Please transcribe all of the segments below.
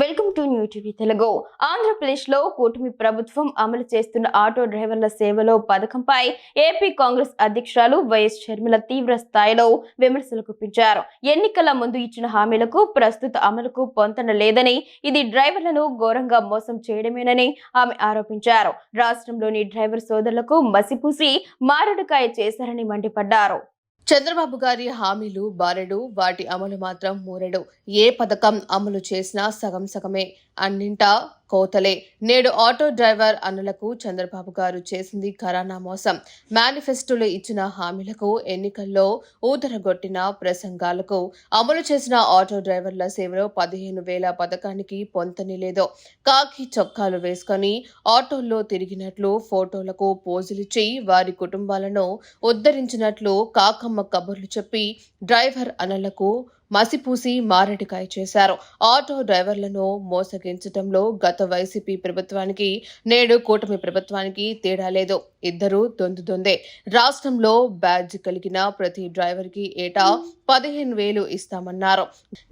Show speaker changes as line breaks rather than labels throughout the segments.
Welcome to new TV Telugu. ఆంధ్రప్రదేశ్లో కూటమి ప్రభుత్వం అమలు చేస్తున్న ఆటో డ్రైవర్ల సేవలో పథకంపై ఏపీ కాంగ్రెస్ అధ్యక్షురాలు వైఎస్ షర్మిల తీవ్ర స్థాయిలో విమర్శలు గుప్పించారు ఎన్నికల ముందు ఇచ్చిన హామీలకు ప్రస్తుత అమలుకు పొంతన లేదని ఇది డ్రైవర్లను ఘోరంగా మోసం చేయడమేనని ఆమె ఆరోపించారు. రాష్ట్రంలోని డ్రైవర్ సోదరులకు మసిపూసి మారడుకాయ చేశారని మండిపడ్డారు.
చంద్రబాబు గారి హామీలు బారెడు వాటి అమలు మాత్రం మూరెడు. ఏ పథకం అమలు చేసినా సగం సగమే. అన్నింటా కోతలే. నేడు ఆటో డ్రైవర్ అన్నలకు చంద్రబాబు గారు చేసింది కరానా మోసం. మేనిఫెస్టోలో ఇచ్చిన హామీలకు ఎన్నికల్లో ఊదరగొట్టిన ప్రసంగాలకు అమలు చేసిన ఆటో డ్రైవర్ల సేవలో పదిహేను వేల పథకానికి పొంతని లేదో కాకి చొక్కాలు వేసుకొని ఆటోల్లో తిరిగినట్లు ఫోటోలకు పోజులిచ్చి వారి కుటుంబాలను ఉద్ధరించినట్లు కాకమ్మ కబుర్లు చెప్పి డ్రైవర్ అన్నలకు మసిపూసి మారటికాయ చేశారు. ఆటో డ్రైవర్లను మోసగించడంలో గత వైసీపీ ప్రభుత్వానికి నేడు కూటమి ప్రభుత్వానికి తేడా లేదు. ఇద్దరు దొందుదొందే రాష్ట్రంలో బ్యాడ్జ్ కలిగిన ప్రతి డ్రైవర్కి ఏటా పదిహేను వేలు ఇస్తామన్నారు.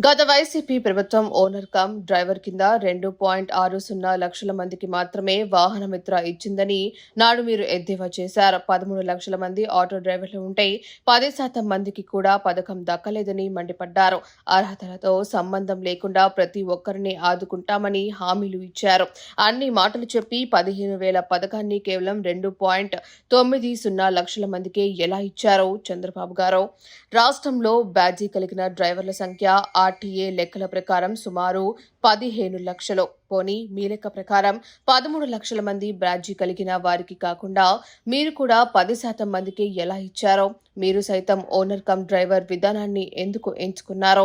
గత వైసీపీ ప్రభుత్వం ఓనర్ కమ్ డ్రైవర్ కింద రెండు పాయింట్ ఆరు సున్నా లక్షల మందికి మాత్రమే వాహన మిత్ర ఇచ్చిందని నాడు మీరు ఎద్దేవా చేశారు. పదమూడు లక్షల మంది ఆటో డ్రైవర్లు ఉంటే పది శాతం మందికి కూడా పథకం దక్కలేదని మండిపడ్డారు. అర్హతలతో సంబంధం లేకుండా ప్రతి ఒక్కరిని ఆదుకుంటామని హామీలు ఇచ్చారు. అన్ని మాటలు చెప్పి పదిహేను వేల పథకాన్ని కేవలం రెండు పాయింట్ తొమ్మిది సున్నా లక్షల మందికి ఎలా ఇచ్చారో చంద్రబాబు గారు. రాష్ట్రంలో బ్యాడ్జీ కలిగిన డ్రైవర్ల సంఖ్య ఆర్టీఏ లెక్కల ప్రకారం సుమారు పదిహేను లక్షలు. పోనీ మీ లెక్క ప్రకారం పదమూడు లక్షల మంది బ్యాడ్జీ కలిగిన వారికి కాకుండా మీరు కూడా పది శాతం మందికి ఎలా ఇచ్చారో మీరు సైతం ఓనర్ కమ్ డ్రైవర్ విధానాన్ని ఎందుకు ఎంచుకున్నారో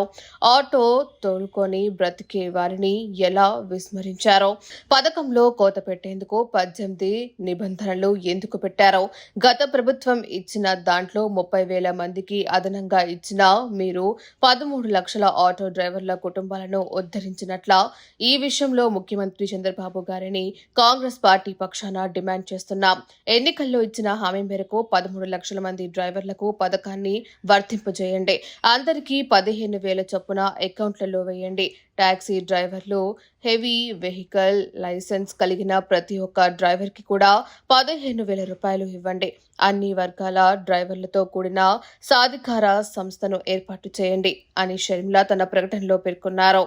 ఆటో తోలుకొని బ్రతికే వారిని ఎలా విస్మరించారో పథకంలో కోత పెట్టేందుకు పద్దెనిమిది నిబంధనలు ఎందుకు పెట్టారో గత ప్రభుత్వం ఇచ్చిన దాంట్లో ముప్పై వేల మందికి అదనంగా ఇచ్చిన మీరు పదమూడు లక్షల ఆటో డ్రైవర్ల కుటుంబాలను ఉద్ధరించినట్ల ఈ విషయంలో ముఖ్యమంత్రి చంద్రబాబు గారిని కాంగ్రెస్ పార్టీ పక్షాన డిమాండ్ చేస్తున్నాం ఎన్నికల్లో ఇచ్చిన హామీ మేరకు పదమూడు లక్షల మంది డ్రైవర్లకు పథకాన్ని వర్తింపజేయండి. అందరికీ పదిహేను వేల చొప్పున అకౌంట్లలో వేయండి. టాక్సీ డ్రైవర్లు హెవీ వెహికల్ లైసెన్స్ కలిగిన ప్రతి ఒక్క డ్రైవర్కి కూడా పదిహేను వేల రూపాయలు ఇవ్వండి. అన్ని వర్గాల డ్రైవర్లతో కూడిన సాధికార సంస్థను ఏర్పాటు చేయండి అని షర్మిల తన ప్రకటనలో పేర్కొన్నారు.